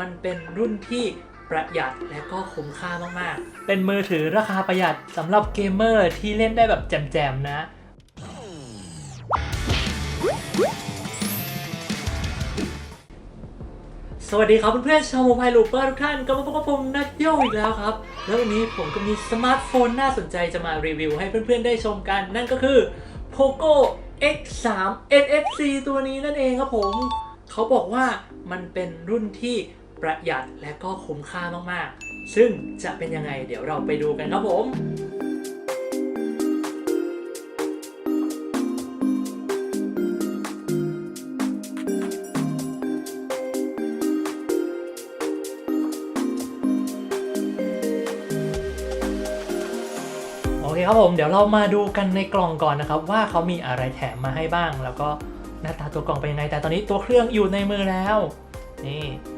มันเป็นรุ่นที่ประหยัดและก็คุ้มค่ามากๆ เป็นมือถือราคาประหยัดสำหรับเกมเมอร์ที่เล่นได้แบบแจมๆนะ สวัสดีครับเพื่อนๆชาวโมบายลูเปอร์ทุกท่านกลับมาพบกับผมนัทโยอีกแล้วครับ แล้ววันนี้ผมก็มีสมาร์ทโฟนน่าสนใจจะมารีวิวให้เพื่อนๆได้ชมกัน นั่นก็คือ Poco X3 NFC ตัวนี้นั่นเองครับผม เขาบอกว่ามันเป็นรุ่นที่ ประหยัดและก็คุ้มค่ามากๆ ซึ่งจะเป็นยังไงเดี๋ยวเราไปดูกันครับผมโอเคครับผมเดี๋ยวเรามาดูกันในกล่องก่อนนะครับ ว่าเขามีอะไรแถมมาให้บ้าง แล้วก็หน้าตาตัวกล่องเป็นยังไง แต่ตอนนี้ตัวเครื่องอยู่ในมือแล้ว นี่อะนี่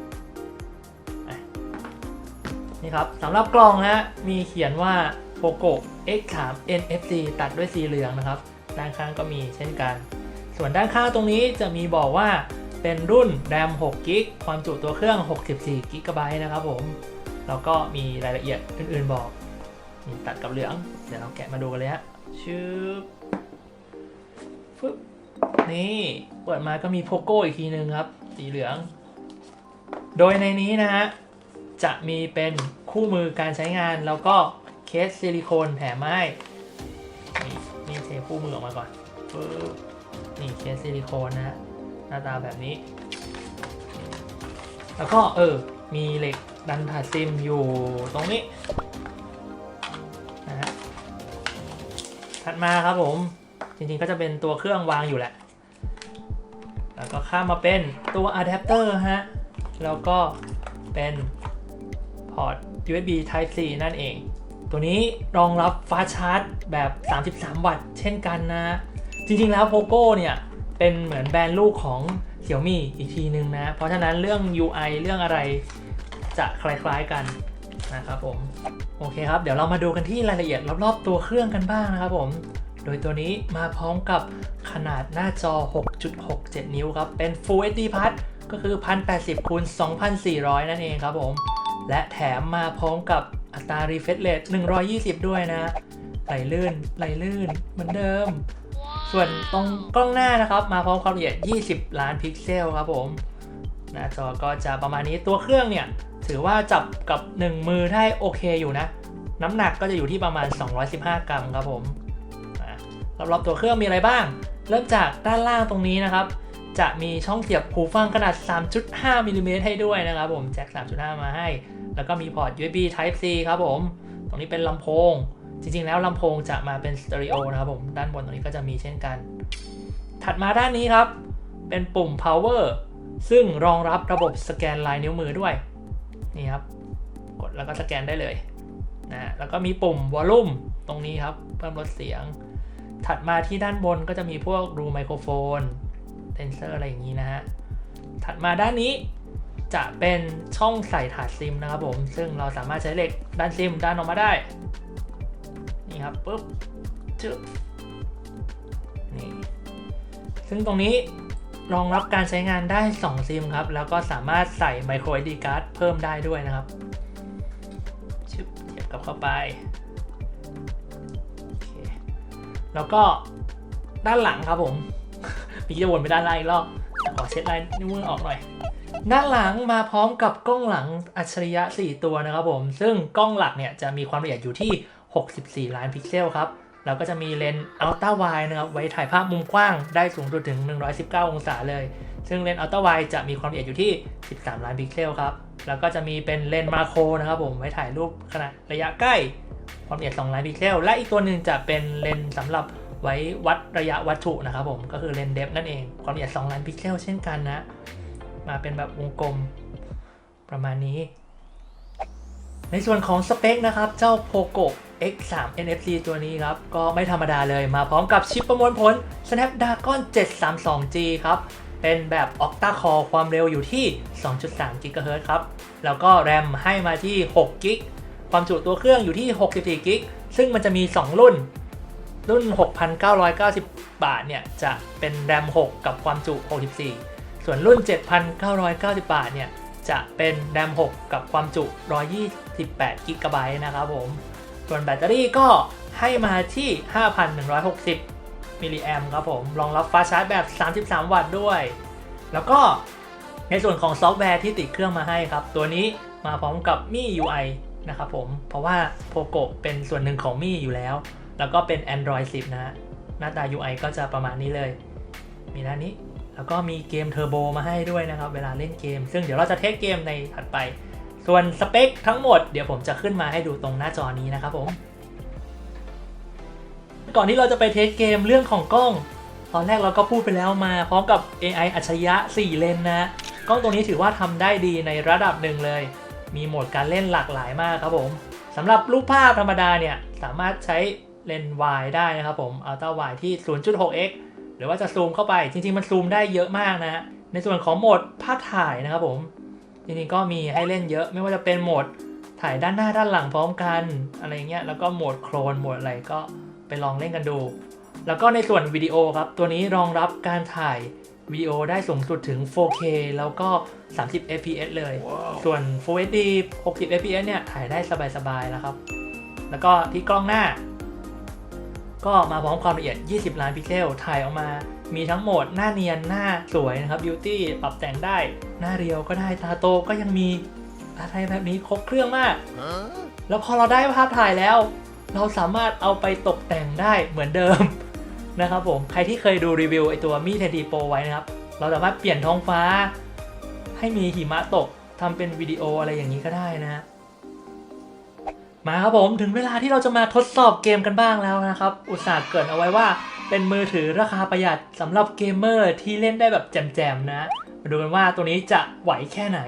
ครับสำหรับกล่องนะฮะมีเขียนว่า Poco X3 NFC ตัดด้วยสีเหลืองนะครับ ด้านข้างก็มีเช่นกัน ส่วนด้านข้างตรงนี้จะมีบอกว่าเป็นรุ่น RAM 6 g b ความจุตัวเครื่อง 64 g b นะครับผม แล้วก็มีรายละเอียดอื่นๆบอกนี่ตัดกับเหลือง เดี๋ยวเราแกะมาดูกันเลยฮะชืบฟึบนี่เปิดมาก็มีโพโก้อีกทีนึงครับ สีเหลือง โดยในนี้นะฮะจะมีเป็น คู่มือการใช้งานแล้วก็เคสซิลิโคนแถมมาให้นี่นี่เทคู่มือออกมาก่อนปึ๊บนี่เคสซิลิโคนนะฮะหน้าตาแบบนี้ แล้วก็เออมีเหล็กดันผ่าซิมอยู่ตรงนี้นะฮะถัดมาครับผม จริงๆก็จะเป็นตัวเครื่องวางอยู่แหละ แล้วก็ข้ามมาเป็นตัวอะแดปเตอร์ฮะ แล้วก็เป็นพอร์ต USB Type C นั่นเอง ตัวนี้รองรับฟ้าชาร์จแบบ 33 วัตต์เช่นกันนะ จริงๆแล้ว Poco เนี่ยเป็นเหมือนแบรนด์ลูกของ Xiaomi อีกทีนึงนะ เพราะฉะนั้นเรื่อง UI เรื่องอะไรจะคล้ายๆกันนะครับผม โอเคครับ เดี๋ยวเรามาดูกันที่รายละเอียดรอบๆตัวเครื่องกันบ้างนะครับผม โดยตัวนี้มาพร้อมกับขนาดหน้าจอ 6.67 นิ้วครับ เป็น Full HD Plus ก็คือ 1080คูณ2400 นั่นเองครับผม และแถมมาพร้อมกับอัตรา refresh rate 120 ด้วยนะ ไหลลื่น ไหลลื่น เหมือนเดิม ส่วนตรงกล้องหน้านะครับ มาพร้อมความละเอียด 20 ล้านพิกเซลครับผม หน้าจอก็จะประมาณนี้ ตัวเครื่องเนี่ย ถือว่าจับกับ 1 มือได้โอเคอยู่นะ น้ำหนักก็จะอยู่ที่ประมาณ 215 กรัมครับผมรอบๆตัวเครื่องมีอะไรบ้าง เริ่มจากด้านล่างตรงนี้นะครับ จะมีช่องเสียบหูฟังขนาด 3.5มิลลิเมตรให้ด้วยนะครับผมแจ็ค 3.5 มาให้ แล้วก็มีพอร์ต USB Type C ครับผม ตรงนี้เป็นลำโพง จริงๆ แล้วลำโพงจะมาเป็นสเตอริโอนะครับผม ด้านบนตรงนี้ก็จะมีเช่นกัน ถัดมาด้านนี้ครับ เป็นปุ่ม power ซึ่งรองรับระบบสแกนลายนิ้วมือด้วย นี่ครับ กดแล้วก็สแกนได้เลยนะแล้วก็มีปุ่มวอลลุ่มตรงนี้ครับ เพิ่มลดเสียง ถัดมาที่ด้านบนก็จะมีพวกรูไมโครโฟน นเซอร์อะไรอย่างนี้นะฮะ ถัดมาด้านนี้จะเป็นช่องใส่ถาดซิมนะครับผม ซึ่งเราสามารถใช้เหล็กด้านซิมด้านออกมาได้ นี่ครับปุ๊บจึ๊บนี่ ซึ่งตรงนี้รองรับการใช้งานได้ 2 ซิมครับ แล้วก็สามารถใส่ micro SD card เพิ่มได้ด้วยนะครับชึบเทียบกับเข้าไปโอเคแล้วก็ด้านหลังครับผม เมื่จะวนไปด้านล่างอีกรอบขอเช็ดลายนิ้วมือออกหน่อยด้านหลังมาพร้อมกับกล้องหลังอัจฉริยะ 4 ตัวนะครับผม ซึ่งกล้องหลักเนี่ยจะมีความละเอียดอยู่ที่ 64 ล้านพิกเซลครับ แล้วก็จะมีเลนส์อัลตร้าไวนะครับ ไว้ถ่ายภาพมุมกว้างได้สูงสุดถึง 119 องศาเลย ซึ่งเลนส์อัลตร้าไวจะมีความละเอียดอยู่ที่ 13 ล้านพิกเซลครับ แล้วก็จะมีเป็นเลนส์มาโครนะครับผม ไว้ถ่ายรูปขนาดระยะใกล้ ความละเอียด 2 ล้านพิกเซล และอีกตัวหนึ่งจะเป็นเลนส์สำหรับ ไว้วัดระยะวัตถุนะครับผม ก็คือเลนเดฟนั่นเอง ความละเอียด2ล้านพิกเซลเช่นกันนะ มาเป็นแบบวงกลมประมาณนี้ ในส่วนของสเปคนะครับ เจ้า Poco X3 NFC ตัวนี้ครับ ก็ไม่ธรรมดาเลยมาพร้อมกับชิปประมวลผล Snapdragon 732G ครับ เป็นแบบ Octa Core ความเร็วอยู่ที่ 2.3 GHz ครับ แล้วก็ RAM ให้มาที่6 g b ความจุตัวเครื่องอยู่ที่ 64 g b ซึ่งมันจะมี 2 รุ่น รุ่น 6,990 บาทเนี่ยจะเป็น RAM 6กับความจุ 64 ส่วนรุ่น 7,990 บาทเนี่ยจะเป็นแรม 6 กับความจุ 128 g b นะครับผม ส่วนแบตเตอรี่ก็ให้มาที่ 5,160 มิลลิแอมครับผม รองรับฟ้าชาร์จแบบ 33 วัตต์ด้วย แล้วก็ในส่วนของซอฟต์แวร์ที่ติดเครื่องมาให้ครับ ตัวนี้มาพร้อมกับ Mi UI นะครับผม เพราะว่า Poco เป็นส่วนหนึ่งของ Mi อยู่แล้ว แล้วก็เป็น Android 10 นะฮะ หน้าตา UI ก็จะประมาณนี้เลย มีด้านนี้ แล้วก็มีเกมเทอร์โบมาให้ด้วยนะครับ เวลาเล่นเกม ซึ่งเดี๋ยวเราจะเทสเกมในถัดไป ส่วนสเปคทั้งหมดเดี๋ยวผมจะขึ้นมาให้ดูตรงหน้าจอนี้นะครับผม ก่อนที่เราจะไปเทสเกมเรื่องของกล้อง ตอนแรกเราก็พูดไปแล้วมาพร้อมกับ AI อัจฉริยะ 4 เลนนะ กล้องตัวนี้ถือว่าทำได้ดีในระดับหนึ่งเลย มีโหมดการเล่นหลากหลายมากครับผมสำหรับรูปภาพธรรมดาเนี่ยสามารถใช้ เลนส์ wide ได้นะครับผม Ultra wide ที่ 0.6x หรือว่าจะซูมเข้าไป จริง ๆ มันซูมได้เยอะมากนะในส่วนของโหมดภาพถ่ายนะครับผม จริงๆ ก็มีให้เล่นเยอะ ไม่ว่าจะเป็นโหมดถ่ายด้านหน้าด้านหลังพร้อมกัน อะไรเงี้ย แล้วก็โหมดโครน โหมดอะไรก็ไปลองเล่นกันดู แล้วก็ในส่วนวิดีโอครับ ตัวนี้รองรับการถ่ายวิดีโอได้สูงสุดถึง 4K แล้วก็ 30 fps เลยส่วน Full HD 60 fps เนี่ย ถ่ายได้สบายๆ แล้วครับ แล้วก็ที่กล้องหน้า ก็มาพร้อมความละเอียด 20 ล้านพิกเซล ถ่ายออกมา มีทั้งโหมดหน้าเนียนหน้าสวยนะครับ Beauty ปรับแต่งได้ หน้าเรียวก็ได้ตาโตก็ยังมีอะไรแบบนี้ครบเครื่องมาก แล้วพอเราได้ภาพถ่ายแล้ว เราสามารถเอาไปตกแต่งได้เหมือนเดิมนะครับผม ใครที่เคยดูรีวิวไอตัวมีเทดีโปไว้นะครับ เราสามารถเปลี่ยนท้องฟ้า ให้มีหิมะตกทำเป็นวิดีโออะไรอย่างนี้ก็ได้นะ มาครับผมถึงเวลาที่เราจะมาทดสอบเกมกันบ้างแล้วนะครับ อุตส่าห์เกรินเอาไว้ว่าเป็นมือถือราคาประหยัดสำหรับเกมเมอร์ที่เล่นได้แบบแจมๆนะ มาดูกันว่าตัวนี้จะไหวแค่ไหน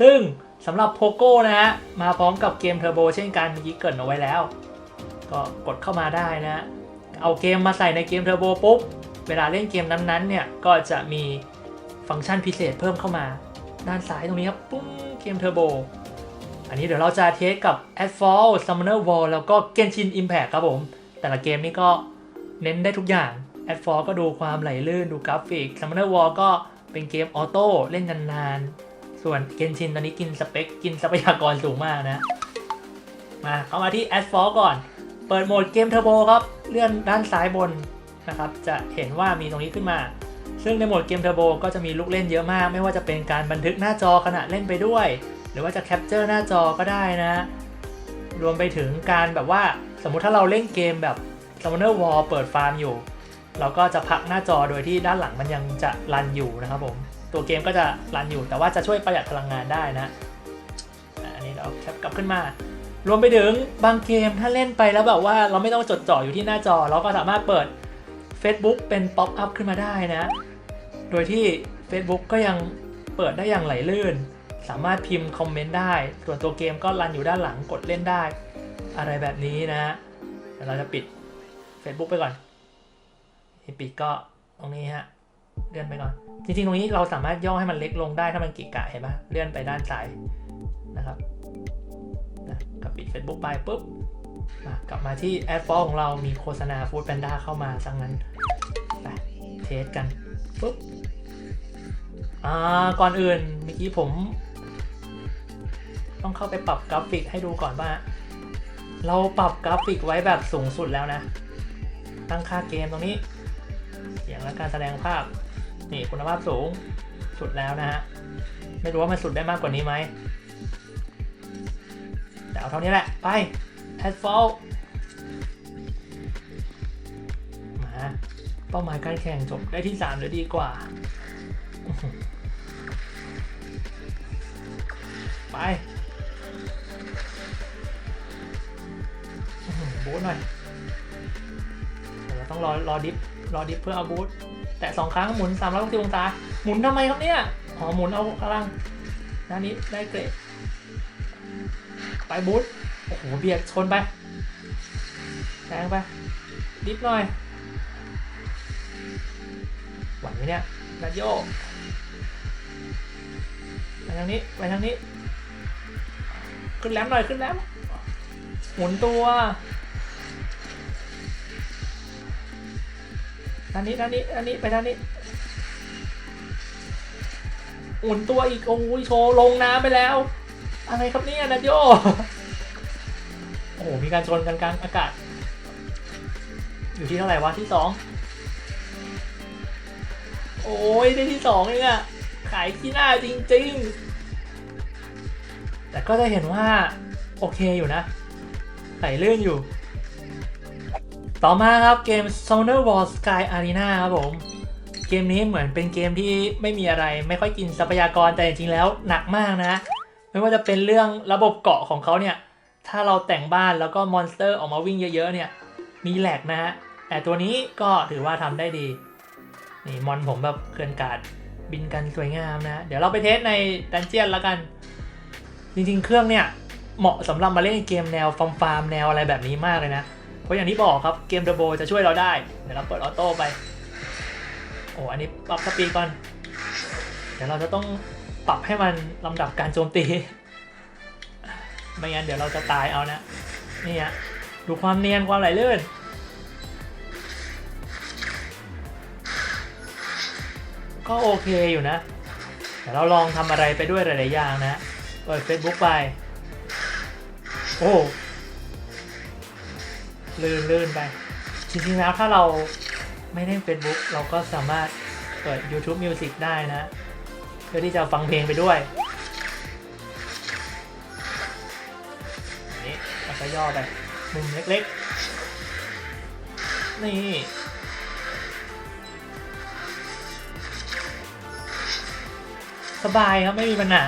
ซึ่งสำหรับ POCO นะฮะมาพร้อมกับเกมเทอร์โบเช่นกันเมื่อกี้เกรินเอาไว้แล้ว ก็กดเข้ามาได้นะเอาเกมมาใส่ในเกมเทอร์โบปุ๊บ เวลาเล่นเกมนั้นๆเนี่ยก็จะมีฟังก์ชันพิเศษเพิ่มเข้ามา ด้านซ้ายตรงนี้ครับปุ้งเกมเทอร์โบ อันนี้เดี๋ยวเราจะเทสกับ Adfall Summoner War แล้วก็ Genshin Impact ครับผม แต่ละเกมนี่ก็เน้นได้ทุกอย่าง Adfall ก็ดูความไหลลื่นดูกราฟิก Summoner War ก็เป็นเกมออโต้เล่นนานๆ ส่วน Genshin ตอนนี้กินสเปค กินทรัพยากรสูงมากนะ มาเข้ามาที่ Adfall ก่อน เปิดโหมดเกมเทอร์โบครับ เลื่อนด้านซ้ายบนนะครับ จะเห็นว่ามีตรงนี้ขึ้นมา ซึ่งในโหมดเกมเทอร์โบก็จะมีลูกเล่นเยอะมาก ไม่ว่าจะเป็นการบันทึกหน้าจอขณะเล่นไปด้วย หรือว่าจะแคปเจอร์หน้าจอก็ได้นะ รวมไปถึงการแบบว่าสมมุติถ้าเราเล่นเกมแบบ Summoner War เปิดฟาร์มอยู่ เราก็จะพักหน้าจอโดยที่ด้านหลังมันยังจะรันอยู่นะครับผมตัวเกมก็จะรันอยู่แต่ว่าจะช่วยประหยัดพลังงานได้นะอันนี้เราแคปกลับขึ้นมา รวมไปถึงบางเกมถ้าเล่นไปแล้วแบบว่าเราไม่ต้องจดจ่ออยู่ที่หน้าจอ เราก็สามารถเปิด Facebook เป็นป๊อปอัพขึ้นมาได้นะ โดยที่ Facebook ก็ยังเปิดได้อย่างไหลลื่น สามารถพิมพ์คอมเมนต์ได้ ส่วนตัวเกมก็รันอยู่ด้านหลังกดเล่นได้ อะไรแบบนี้นะเดี๋ยวเราจะปิด Facebook ไปก่อนปิดก็ตรงนี้ฮะเลื่อนไปก่อน จริงๆ ตรงนี้เราสามารถย่อให้มันเล็กลงได้ถ้ามันกิกะเห็นปะเลื่อนไปด้านซ้ายนะครับนะกับปิด Facebook ไปปุ๊บกลับมาที่แอดฟอลของเรามีโฆษณา Food Panda เข้ามาสังนั้นไปเทสกันปุ๊บอ่าก่อนอื่นเมื่อกี้ผม ต้องเข้าไปปรับกราฟิกให้ดูก่อนว่า เราปรับกราฟิกไว้แบบสูงสุดแล้วนะ ตั้งค่าเกมตรงนี้ เสียงและการแสดงภาพ นี่คุณภาพสูงสุดแล้วนะฮะ ไม่รู้ว่ามันสุดได้มากกว่านี้ไหมแต่เอาเท่านี้แหละ ไปแอดฟอลมาเป้าหมายการแข่งจบได้ที่3เลยดีกว่าไป บูทหน่อยเราต้องรอรอดิฟรอดิฟเพื่อเอาบูทแต่สองครั้งหมุน3ามร้อยสิบองศา หมุนทำไมครับเนี่ย อ๋อ หมุนเอากำลังด้านนี้ได้เกรดไปบูทโอ้โห เบียดชนไปแรงไป ดิฟหน่อยไหวไหมเนี่ยนาโยไปทางนี้ ไปทางนี้ ขึ้นแรมหน่อย ขึ้นแรมหมุนตัว ด้านนี้ด้านนี้ด้านนี้ไปด้านนี้หมุนตัวอีกโอ้ยโชว์ลงน้ำไปแล้ว อะไรครับเนี่ยนัดโยโอ้โหมีการชนกันกลางอากาศ อยู่ที่เท่าไหร่วะที่สองโอ้ยได้ที่สองเองอะขายขี้หน้าจริงๆ แต่ก็จะเห็นว่า โอเคอยู่นะไหลลื่อนอยู่ ต่อมาครับเกม s o n e r War Sky Arena ครับผม เกมนี้เหมือนเป็นเกมที่ไม่มีอะไรไม่ค่อยกินทรัพยากรแต่จริงๆแล้วหนักมากนะ ไม่ว่าจะเป็นเรื่องระบบเกาะของเขาเนี่ย ถ้าเราแต่งบ้านแล้วก็มอนสเตอร์ออกมาวิ่งเยอะๆเนี่ย มีแหลกนะฮะ แต่ตัวนี้ก็ถือว่าทำได้ดี นี่มอนผมแบบเคลื่อนกาดบินกันสวยงามนะ เดี๋ยวเราไปเทสในดันเจียนแล้วกัน จริงๆ เครื่องเนี่ยเหมาะสำหรับมาเล่นเกมแนวฟาร์มฟาร์มแนวอะไรแบบนี้มากเลยนะ ราะอย่างที่บอกครับเกมเทอร์โบจะช่วยเราได้ เดี๋ยวเราเปิดออโต้ไป โอ้อันนี้ปรับสปีดก่อน เดี๋ยวเราจะต้องปรับให้มันลำดับการโจมตี ไม่งั้นเดี๋ยวเราจะตายเอานะ นี่ฮะดูความเนียนความไหลลื่นก็โอเคอยู่นะ เดี๋ยวเราลองทำอะไรไปด้วยหลาย ๆ อย่างนะ เปิด Facebook ไป โอ้ ลื่นลื่นไป จริงๆแล้วถ้าเราไม่เล่น Facebook เราก็สามารถเปิด YouTube Music ได้นะ เพื่อที่จะฟังเพลงไปด้วย นี่แล้วก็ย่อไป มุมเล็กๆ นี่สบายครับ ไม่มีปัญหา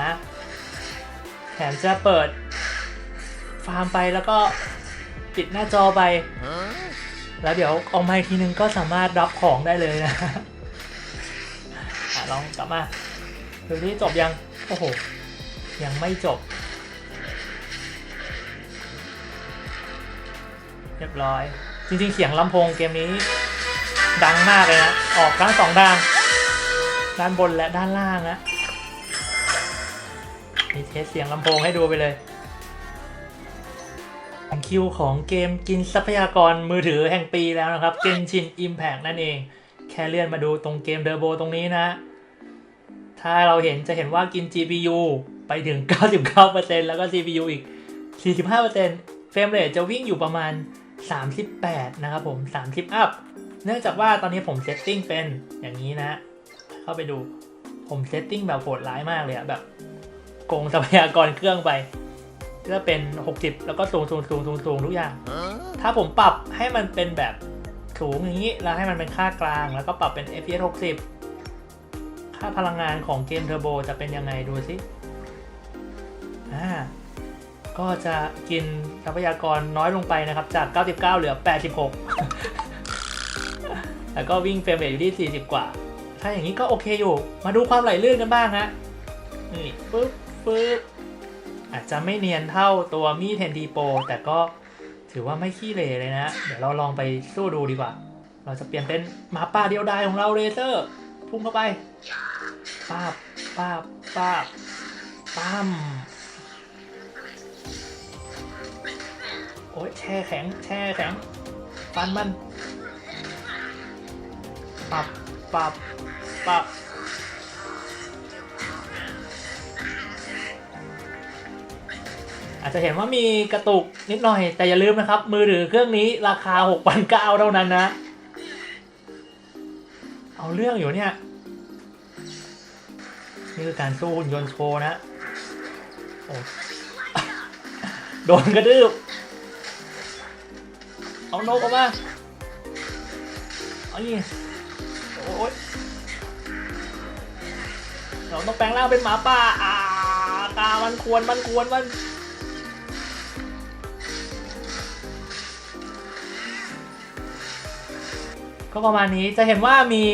แถมจะเปิด ฟาร์มไปแล้วก็ ปิดหน้าจอไป แล้วเดี๋ยวออกมาอีกทีนึงก็สามารถรับของได้เลยนะอะลองกลับมาดูที่จบยัง โอ้โห ยังไม่จบ เรียบร้อย จริงๆ เสียงลำโพงเกมนี้ ดังมากเลยนะ ออกทั้งสองด้าน ด้านบนและด้านล่างนะมีเทสเสียงลำโพงให้ดูไปเลย คิวของเกมกินทรัพยากรมือถือแห่งปีแล้วนะครับ Genshin Impact นั่นเอง แค่เลื่อนมาดูตรงเกมเดอร์โบตรงนี้นะ ถ้าเราเห็นจะเห็นว่ากิน GPU ไปถึง 99%แล้วก็ CPU อีก 45%เฟรมเรทจะวิ่งอยู่ประมาณ 38 นะครับผม 30 อัพ เนื่องจากว่าตอนนี้ผมเซตติ้งเป็นอย่างนี้นะ เข้าไปดู ผมเซตติ้งแบบโหดร้ายมากเลยอะแบบโกงทรัพยากรเครื่องไป ก็เป็น 60 แล้วก็สูงสูงสูงสูงสูงทุกอย่าง ถ้าผมปรับให้มันเป็นแบบสูงอย่างนี้แล้วให้มันเป็นค่ากลางแล้วก็ปรับเป็น FPS 60 ค่าพลังงานของเกมเทอร์โบจะเป็นยังไงดูสิอ่าก็จะกินทรัพยากรน้อยลงไปนะครับ จาก 99 เหลือ 86 แล้วก็วิ่งเฟรมเรทอยู่ที่ 40 กว่า ถ้าอย่างนี้ก็โอเคอยู่ มาดูความไหลลื่นกันบ้างฮะนี่ปึ๊บปึ๊บ อาจจะไม่เนียนเท่าตัวมีเทนดีโปแต่ก็ถือว่าไม่ขี้เหร่เลยนะ เดี๋ยวเราลองไปสู้ดูดีกว่า เราจะเปลี่ยนเป็นหมาป่าเดียวดายของเราเรเซอร์พุ่งเข้าไปป้าบป้าบป้าบปั้มโอ้ยแช่แข็งแช่แข็งฟันมันปับปับปับ อาจจะเห็นว่ามีกระตุกนิดหน่อย แต่อย่าลืมนะครับ มือถือเครื่องนี้ราคา6,900เท่านั้นนะ เอาเรื่องอยู่เนี่ย นี่คือการสู้หุ่นยนต์โชว์นะโอ้โดนกระดืบเอานกออกมาเอานี่โอ้ยเราต้องแปลงร่างเป็นหมาป่าอ่ากามันควรมันควรมัน ก็ประมาณนี้จะเห็นว่ามี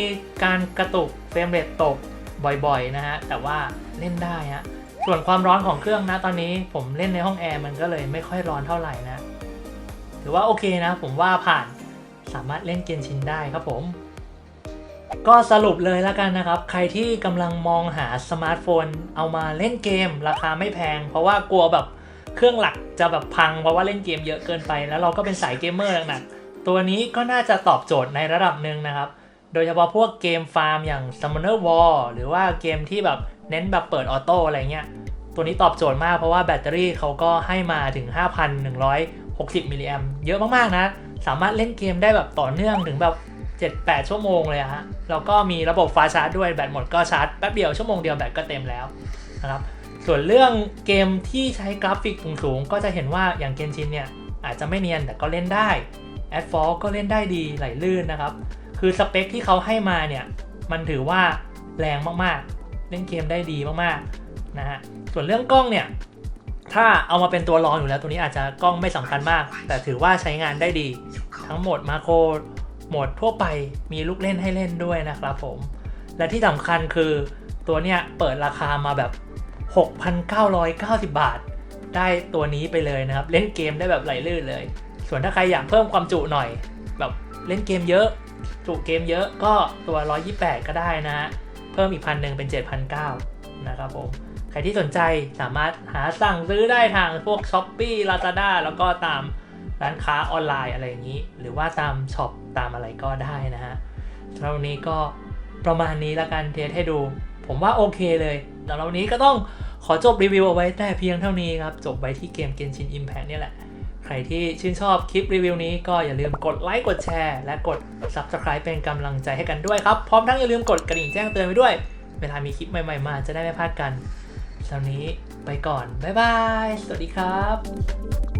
การกระตุกเฟรมเรทตกบ่อยๆนะฮะ แต่ว่าเล่นได้ฮะ ส่วนความร้อนของเครื่องนะตอนนี้ผมเล่นในห้องแอร์มันก็เลยไม่ค่อยร้อนเท่าไหร่นะ ถือว่าโอเคนะ ผมว่าผ่านสามารถเล่นเกมชินได้ครับผม ก็สรุปเลยแล้วกันนะครับ ใครที่กำลังมองหาสมาร์ทโฟน เอามาเล่นเกม ราคาไม่แพง เพราะว่ากลัวแบบเครื่องหลักจะแบบพังเพราะว่าเล่นเกมเยอะเกินไป แล้วเราก็เป็นสายเกมเมอร์หนักๆ ตัวนี้ก็น่าจะตอบโจทย์ในระดับหนึ่งนะครับ โดยเฉพาะพวกเกมฟาร์มอย่าง Summoner War หรือว่าเกมที่แบบเน้นแบบเปิดออโต้อะไรเงี้ย ตัวนี้ตอบโจทย์มากเพราะว่าแบตเตอรี่เขาก็ให้มาถึง 5,160มิลลิแอมเยอะมาก ๆ นะ สามารถเล่นเกมได้แบบต่อเนื่องถึงแบบ7-8 ชั่วโมงเลยฮะ แล้วก็มีระบบฟ้าชาร์จด้วยแบตหมดก็ชาร์จแป๊บเดียวชั่วโมงเดียวแบตก็เต็มแล้วนะครับ ส่วนเรื่องเกมที่ใช้กราฟิกสูงๆก็จะเห็นว่าอย่างเกนชินเนี่ยอาจจะไม่เนียนแต่ก็เล่นได้ แอดฟอก็เล่นได้ดีไหลลื่นนะครับ คือสเปคที่เขาให้มาเนี่ย มันถือว่าแรงมากๆ เล่นเกมได้ดีมากๆนะฮะส่วนเรื่องกล้องเนี่ย ถ้าเอามาเป็นตัวรองอยู่แล้วตัวนี้อาจจะกล้องไม่สำคัญมาก แต่ถือว่าใช้งานได้ดี ทั้งโหมดมาโครโหมดทั่วไปมีลูกเล่นให้เล่นด้วยนะครับผม และที่สำคัญคือตัวเนี้ยเปิดราคามาแบบ 6,990 บาท ได้ตัวนี้ไปเลยนะครับ เล่นเกมได้แบบไหลลื่นเลย ส่วนถ้าใครอยากเพิ่มความจุหน่อย แบบเล่นเกมเยอะ จุเกมเยอะก็ตัว 128 ก็ได้นะฮะ เพิ่มอีกพันหนึ่งเป็น 7,900 นะครับผม ใครที่สนใจสามารถหาสั่งซื้อได้ทางพวก s h อ p e e Lazada แล้วก็ตามร้านค้าออนไลน์อะไรอย่างนี้ หรือว่าตามช็อปตามอะไรก็ได้นะฮะสำหรับวันนี้ก็ประมาณนี้ละกันเทสให้ดู ผมว่าโอเคเลยสำหรับวันนี้ก็ต้องขอจบรีวิวเอาไว้แต่เพียงเท่านี้ครับ จบไว้ที่เกม Genshin Impact เนี่ยแหละ ใครที่ชื่นชอบคลิปรีวิวนี้ก็อย่าลืมกดไลค์กดแชร์และกด Subscribe เป็นกำลังใจให้กันด้วยครับ พร้อมทั้งอย่าลืมกดกระดิ่งแจ้งเตือนไว้ด้วย เวลามีคลิปใหม่ ๆ มาจะได้ไม่พลาดกันสำหรับวันนี้ไปก่อน บ๊ายบาย สวัสดีครับ